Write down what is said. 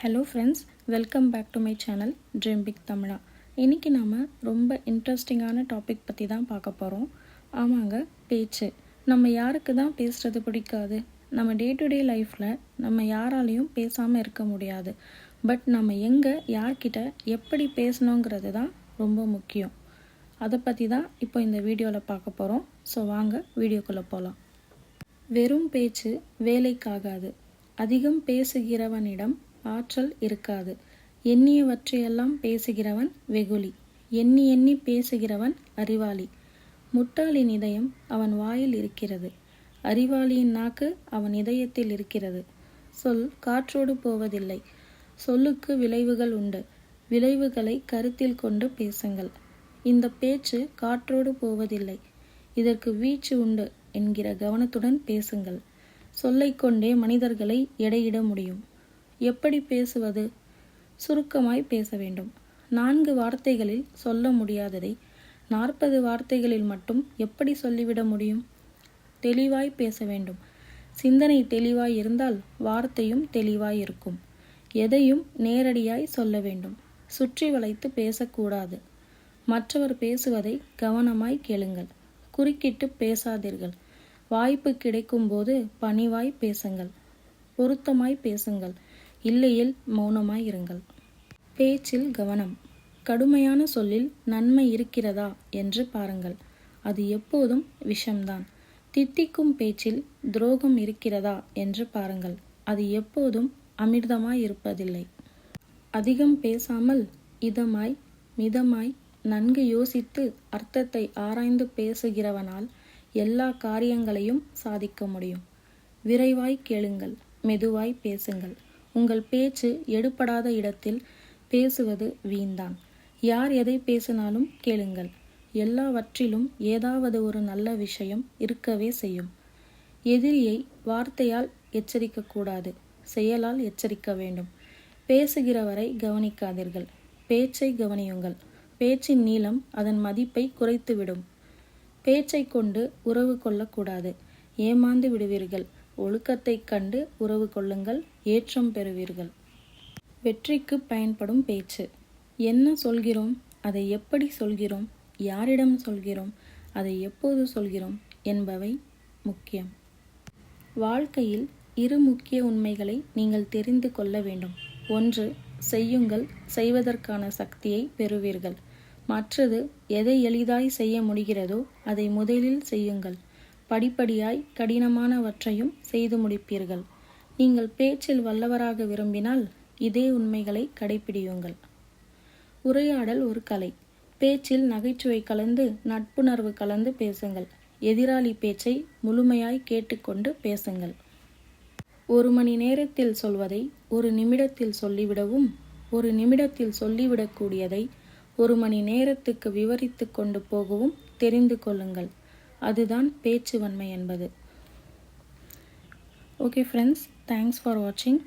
Hello friends welcome back to my channel dream big தமிழா இன்றைக்கி நாம் ரொம்ப இன்ட்ரெஸ்டிங்கான டாபிக் பற்றி தான் பார்க்க போகிறோம் ஆமாங்க பேச்சு. நம்ம யாருக்கு தான் பேசுகிறது பிடிக்காது? நம்ம டே டு டே லைஃப்பில் நம்ம யாராலையும் பேசாமல் இருக்க முடியாது. பட் நம்ம எங்கே யார்கிட்ட எப்படி பேசணுங்கிறது தான் ரொம்ப முக்கியம். அதை பற்றி தான் இப்போ இந்த வீடியோவில் பார்க்க போகிறோம் ஸோ வாங்க வீடியோக்குள்ளே போகலாம் வெறும் பேச்சு வேலைக்காகாது. அதிகம் பேசுகிறவனிடம் ஆற்றல் இருக்காது. எண்ணியவற்றையெல்லாம் பேசுகிறவன் வெகுளி. எண்ணி எண்ணி பேசுகிறவன் அறிவாளி. முட்டாளின் இதயம் அவன் வாயில் இருக்கிறது. அறிவாளியின் நாக்கு அவன் இதயத்தில் இருக்கிறது. சொல் காற்றோடு போவதில்லை. சொல்லுக்கு விளைவுகள் உண்டு. விளைவுகளை கருத்தில் கொண்டு பேசுங்கள். இந்த பேச்சு காற்றோடு போவதில்லை. இதற்கு வீச்சு உண்டு என்கிற கவனத்துடன் பேசுங்கள். சொல்லை கொண்டே மனிதர்களை எடையிட முடியும். எப்படி பேசுவது? சுருக்கமாய் பேச வேண்டும். நான்கு வார்த்தைகளில் சொல்ல முடியாததை நாற்பது வார்த்தைகளில் மட்டும் எப்படி சொல்லிவிட முடியும்? தெளிவாய் பேச வேண்டும். சிந்தனை தெளிவாய் இருந்தால் வார்த்தையும் தெளிவாய் இருக்கும். எதையும் நேரடியாய் சொல்ல வேண்டும். சுற்றி வளைத்து பேசக்கூடாது. மற்றவர் பேசுவதை கவனமாய் கேளுங்கள். குறுக்கிட்டு பேசாதீர்கள். வாய்ப்பு கிடைக்கும்போது பணிவாய் பேசுங்கள். பொருத்தமாய் பேசுங்கள். இல்லையில் மௌனமாய் இருங்கள் பேச்சில் கவனம். கடுமையான சொல்லில் நன்மை இருக்கிறதா என்று பாருங்கள். அது எப்போதும் விஷம்தான். தித்திக்கும் பேச்சில் துரோகம் இருக்கிறதா என்று பாருங்கள். அது எப்போதும் அமிர்தமாய் இருப்பதில்லை அதிகம் பேசாமல் இதமாய் மிதமாய் நன்கு யோசித்து அர்த்தத்தை ஆராய்ந்து பேசுகிறவனால் எல்லா காரியங்களையும் சாதிக்க முடியும். விரைவாய் கேளுங்கள். மெதுவாய் பேசுங்கள். உங்கள் பேச்சு எடுபடாத இடத்தில் பேசுவது வீண்தான். யார் எதை பேசினாலும் கேளுங்கள். எல்லாவற்றிலும் ஏதாவது ஒரு நல்ல விஷயம் இருக்கவே செய்யும். எதிரியை வார்த்தையால் எச்சரிக்கக்கூடாது செயலால் எச்சரிக்க வேண்டும். பேசுகிறவரை கவனிக்காதீர்கள். பேச்சை கவனியுங்கள். பேச்சின் நீளம் அதன் மதிப்பை குறைத்துவிடும். பேச்சை கொண்டு உறவு கொள்ளக்கூடாது. ஏமாந்து விடுவீர்கள். ஒழுக்கத்தைக் கண்டு உறவு கொள்ளுங்கள் ஏற்றம் பெறுவீர்கள். வெற்றிக்கு பயன்படும் பேச்சு. என்ன சொல்கிறோம் அதை எப்படி சொல்கிறோம் யாரிடம் சொல்கிறோம் அதை எப்போது சொல்கிறோம் என்பவை முக்கியம். வாழ்க்கையில் இரு முக்கிய உண்மைகளை நீங்கள் தெரிந்து கொள்ள வேண்டும். ஒன்று செய்யுங்கள் செய்வதற்கான சக்தியை பெறுவீர்கள். மற்றது எதை எளிதாய் செய்ய முடிகிறதோ அதை முதலில் செய்யுங்கள். படிப்படியாய் கடினமானவற்றையும் செய்து முடிப்பீர்கள். நீங்கள் பேச்சில் வல்லவராக விரும்பினால் இதே உண்மைகளை கடைபிடியுங்கள் உரையாடல் ஒரு கலை. பேச்சில் நகைச்சுவை கலந்து நட்புணர்வு கலந்து பேசுங்கள். எதிராளி பேச்சை முழுமையாய் கேட்டுக்கொண்டு பேசுங்கள். ஒரு மணி நேரத்தில் சொல்வதை ஒரு நிமிடத்தில் சொல்லிவிடவும் ஒரு நிமிடத்தில் சொல்லிவிடக்கூடியதை ஒரு மணி நேரத்துக்கு விவரித்து கொண்டு போகவும் தெரிந்து கொள்ளுங்கள். அதுதான் பேச்சு வன்மை என்பது. ஓகே ஃப்ரெண்ட்ஸ் தேங்க்ஸ் ஃபார் வாட்சிங்